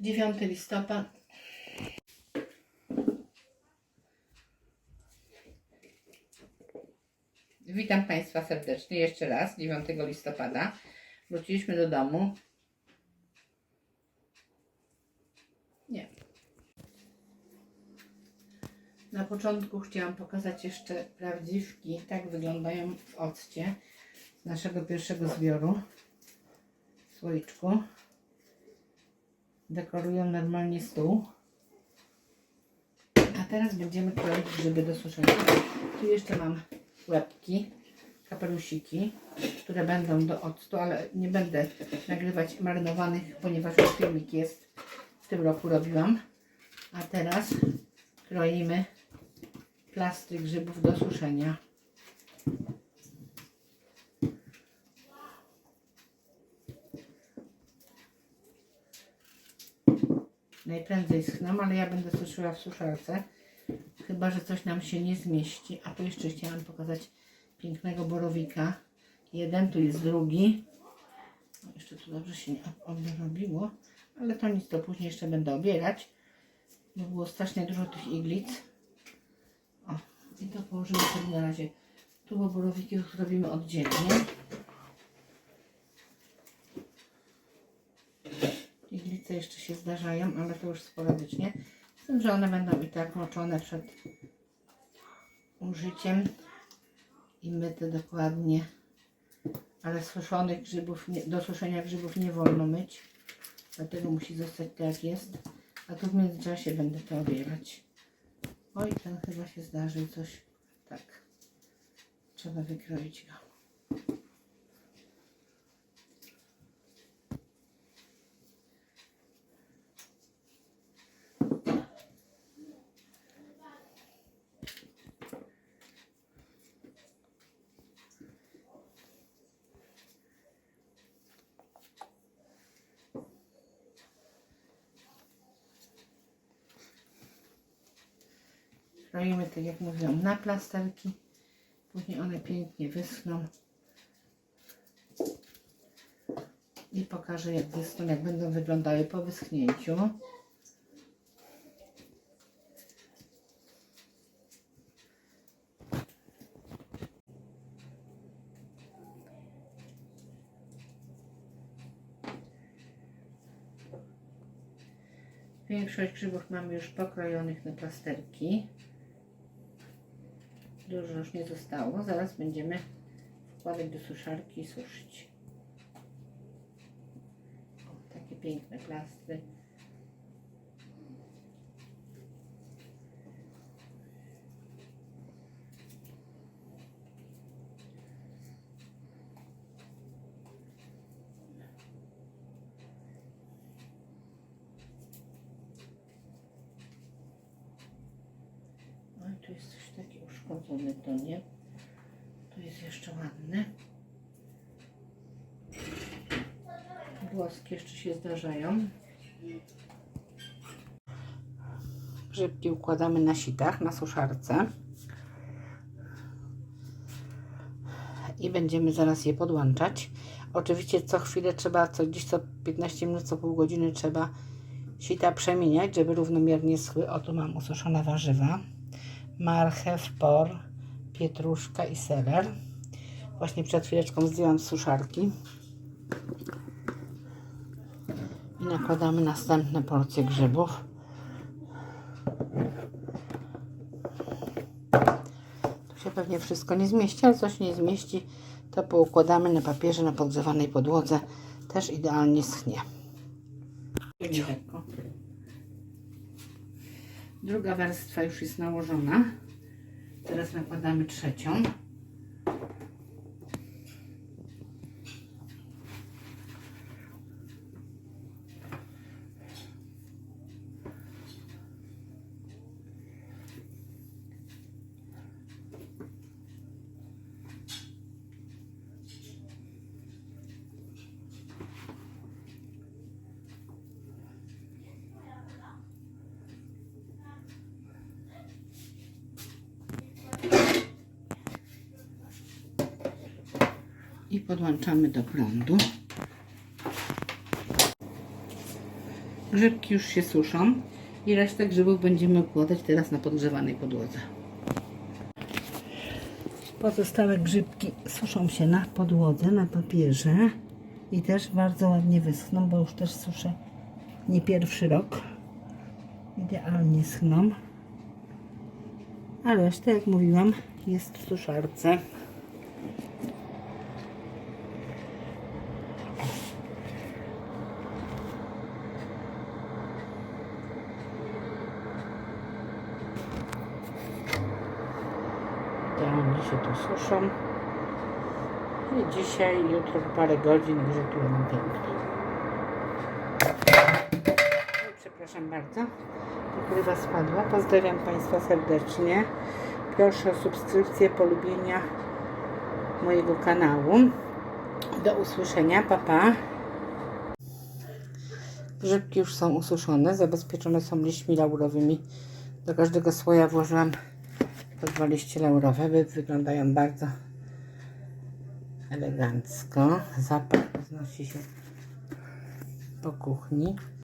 9 listopad. Witam Państwa serdecznie jeszcze raz, 9 listopada. Wróciliśmy do domu. Nie. Na początku chciałam pokazać jeszcze prawdziwki. Tak wyglądają w occie z naszego pierwszego zbioru. W słoiczku. Dekorują normalnie stół. A teraz będziemy kroić grzyby do suszenia. Tu jeszcze mam łebki, kapelusiki, które będą do octu, ale nie będę nagrywać marynowanych, ponieważ już filmik jest w tym roku robiłam. A teraz kroimy plastry grzybów do suszenia. Najprędzej schną, ale ja będę suszyła w suszarce. Chyba, że coś nam się nie zmieści. A tu jeszcze chciałam pokazać pięknego borowika. Jeden, tu jest drugi. Jeszcze tu dobrze się nie ob- robiło, ale to nic, to później jeszcze będę obierać. Bo było strasznie dużo tych iglic. O, i to położymy sobie na razie. Tu bo borowiki zrobimy oddzielnie. Iglice jeszcze się zdarzają, ale to już sporadycznie. Z tym, że one będą i tak moczone przed użyciem i myte dokładnie. Ale suszonych grzybów, nie, do suszenia grzybów nie wolno myć. Dlatego musi zostać tak jak jest. A tu w międzyczasie będę to obierać. Oj, ten chyba się zdarzył coś. Tak. Trzeba wykroić go. Kroimy, tak jak mówiłam, na plasterki. Później one pięknie wyschną. I pokażę, jak wyschną, jak będą wyglądały po wyschnięciu. Większość grzybów mamy już pokrojonych na plasterki. Dużo już nie zostało. Zaraz będziemy wkładać do suszarki i suszyć. O, takie piękne plastry. Oj, tu jest coś takie uszkodzone, to nie. Tu jest jeszcze ładne. Włoski jeszcze się zdarzają. Grzybki układamy na sitach, na suszarce. I będziemy zaraz je podłączać. Oczywiście co chwilę trzeba, co gdzieś co 15 minut, co pół godziny trzeba sita przemieniać, żeby równomiernie schły. O, tu mam ususzone warzywa marchew, por, pietruszka i seler. Właśnie przed chwileczką zdjęłam z suszarki. I nakładamy następne porcje grzybów. Tu się pewnie wszystko nie zmieści, ale coś nie zmieści, to poukładamy na papierze na podgrzewanej podłodze. Też idealnie schnie. Druga warstwa już jest nałożona. Teraz nakładamy trzecią. I podłączamy do prądu. Grzybki już się suszą i resztę grzybów będziemy układać teraz na podgrzewanej podłodze. Pozostałe grzybki suszą się na podłodze, na papierze i też bardzo ładnie wyschną, bo już też suszę nie pierwszy rok. Idealnie schną. A reszta, jak mówiłam, jest w suszarce. Idealnie się tu suszą. I dzisiaj, jutro parę godzin będą piękne. Oj, Przepraszam bardzo. Pokrywa spadła. Pozdrawiam Państwa serdecznie. Proszę o subskrypcję, polubienia mojego kanału. Do usłyszenia. Pa, pa. Grzybki już są ususzone. Zabezpieczone są liśćmi laurowymi. Do każdego słoja włożyłam po dwa liście laurowe. Wy- Wyglądają bardzo elegancko. Zapach roznosi się po kuchni.